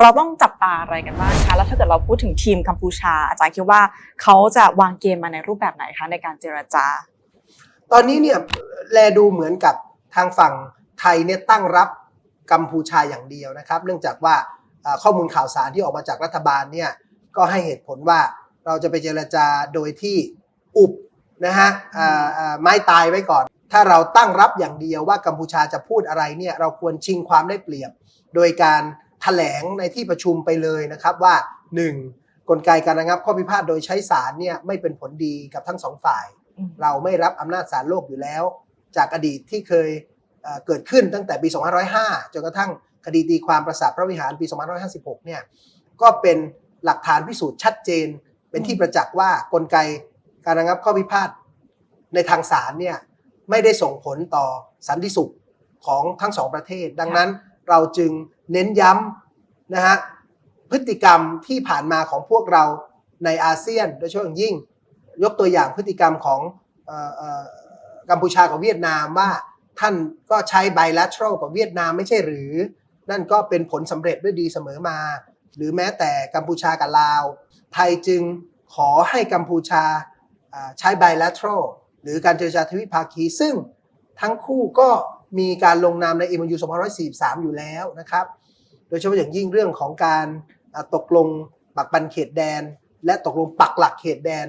เราต้องจับตาอะไรกันบ้างคะแล้วถ้าเกิดเราพูดถึงทีมกัมพูชา อาจารย์คิดว่าเขาจะวางเกมมาในรูปแบบไหนคะในการเจรจา ตอนนี้เนี่ยแลดูเหมือนกับทางฝั่งไทยเนี่ยตั้งรับกัมพูชาอย่างเดียวนะครับ เนื่องจากว่าข้อมูลข่าวสารที่ออกมาจากรัฐบาลเนี่ยก็ให้เหตุผลว่าเราจะไปเจรจาโดยที่อุบนะฮะไม้ตายไว้ก่อน ถ้าเราตั้งรับอย่างเดียวว่ากัมพูชาจะพูดอะไรเนี่ยเราควรชิงความได้เปรียบ โดยการ ถลงในที่ประชุมไปเลยนะครับว่า 1. กลไกการระงับข้อพิพาทโดยใช้ศาลเนี่ยไม่เป็นผลดีกับทั้งสองฝ่ายอืมเราไม่รับอำนาจศาลโลกอยู่แล้ว จากอดีตที่เคยเอ่อเกิดขึ้นตั้งแต่ปี 2505 จนกระทั่งคดีตีความประสาทพระวิหารปี 2556 เนี่ยก็เป็นหลักฐานพิสูจน์ชัดเจน เป็นที่ประจักษ์ว่ากลไกการระงับข้อพิพาทในทางศาลเนี่ยไม่ได้ส่งผลต่อสันติสุขของทั้งสองประเทศ ดังนั้น เราจึงเน้นย้ำนะฮะพฤติกรรมที่ผ่านมาของพวกเราในอาเซียน โดยเฉพาะอย่างยิ่ง ยกตัวอย่างพฤติกรรมของออกัมพูชากับเวียดนามว่าท่านก็ใช้ bilateral กับเวียดนามไม่ใช่หรือ นั่นก็เป็นผลสำเร็จด้วยดีเสมอมา หรือแม้แต่กัมพูชากับลาว ไทยจึงขอให้กัมพูชาอ่าใช้ bilateral หรือการเจรจาทวิภาคี ซึ่งทั้งคู่ก็ มีการลงนามใน MOU 2543 อยู่แล้วนะครับ โดยเฉพาะอย่างยิ่งเรื่องของการตกลงปักปันเขตแดน และตกลงปักหลักเขตแดน